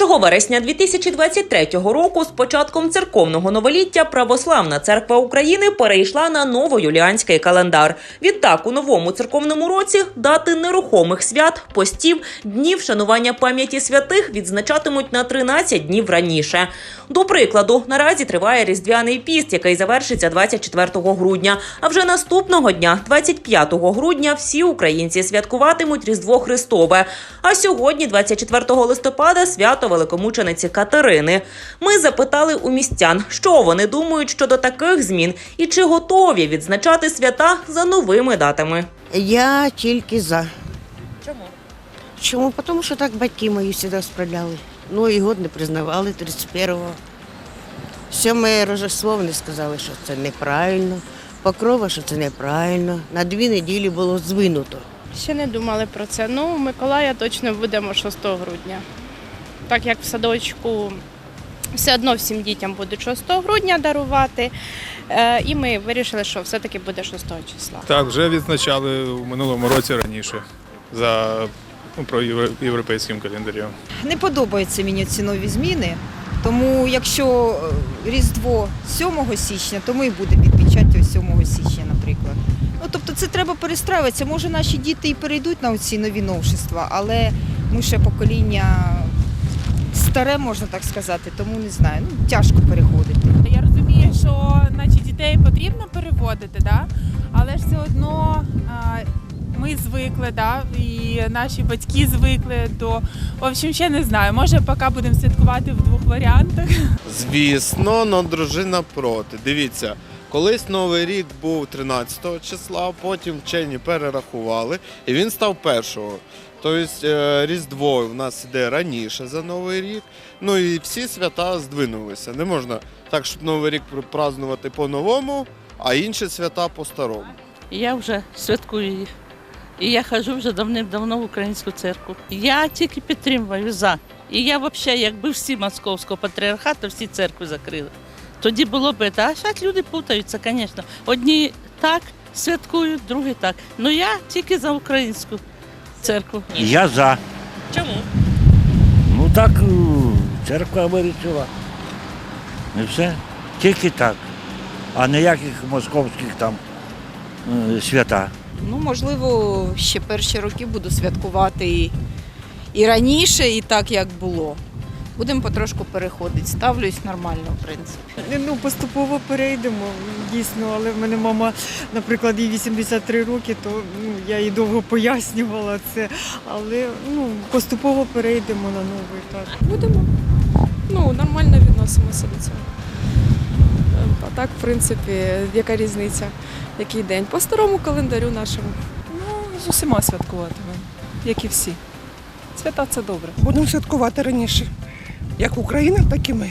1 вересня 2023 року з початком церковного новоліття Православна церква України перейшла на новоюліанський календар. Відтак, у новому церковному році дати нерухомих свят, постів, днів шанування пам'яті святих відзначатимуть на 13 днів раніше. До прикладу, наразі триває різдвяний піст, який завершиться 24 грудня. А вже наступного дня, 25 грудня, всі українці святкуватимуть Різдво Христове. А сьогодні, 24 листопада, свято великомучениці Катерини. Ми запитали у містян, що вони думають щодо таких змін і чи готові відзначати свята за новими датами. Я тільки за. Чому? Чому? Тому що так батьки мої завжди справляли. Ну і год не признавали 31-го. Сьоме Рождество вони сказали, що це неправильно. Покрова, що це неправильно. На дві неділі було звинуто. Ще не думали про це. Ну, Миколая точно будемо 6 грудня. Так як в садочку все одно всім дітям будуть 6 грудня дарувати. Е, І ми вирішили, що все-таки буде 6 числа. Так, вже відзначали у минулому році раніше за ну, про європейським календарем. Не подобаються мені ці нові зміни. Тому якщо е, Різдво 7 січня, то ми і будемо відмічати ось 7 січня, наприклад. Ну тобто це треба перестраюватися. Може, наші діти і перейдуть на ці нові новшества, але ми ще покоління старе, можна так сказати, тому не знаю. Ну, тяжко переходити. Я розумію, що наче дітей потрібно переводити, да? але ж все одно а, ми звикли, да? і наші батьки звикли до. В общем, ще не знаю. Може, поки будемо святкувати в двох варіантах. Звісно, но дружина проти. Дивіться, колись Новий рік був 13 числа, потім вчені перерахували, і він став першого. Тобто е, Різдво в нас йде раніше за Новий рік. Ну і всі свята здвинулися. Не можна так, щоб Новий рік празднувати по-новому, а інші свята по-старому. Я вже святкую їх. І я хожу вже давним-давно в українську церкву. Я тільки підтримую за. І я взагалі, якби всі московського патріархату, всі церкви закрили. Тоді було б. А зараз люди путаються, звісно. Одні так святкують, другі так. Ну я тільки за українську церкву. Я за. Чому? Ну так е, церква вирішила. І все. Тільки так. А ніяких московських там е, свята. Ну, можливо, ще перші роки буду святкувати і, і раніше, і так, як було. Будемо потрошку переходити. Ставлюсь нормально, в принципі. Ну, поступово перейдемо, дійсно, але в мене мама, наприклад, їй 83 роки, то ну, я їй довго пояснювала це. Але ну, поступово перейдемо на новий так. Будемо. Ну, нормально відносимося до цього. А так, в принципі, яка різниця, який день? По старому календарю нашому. Ну, з усіма святкуватимемо, як і всі. Свята це добре. Будемо святкувати раніше. Як Україна, так і ми.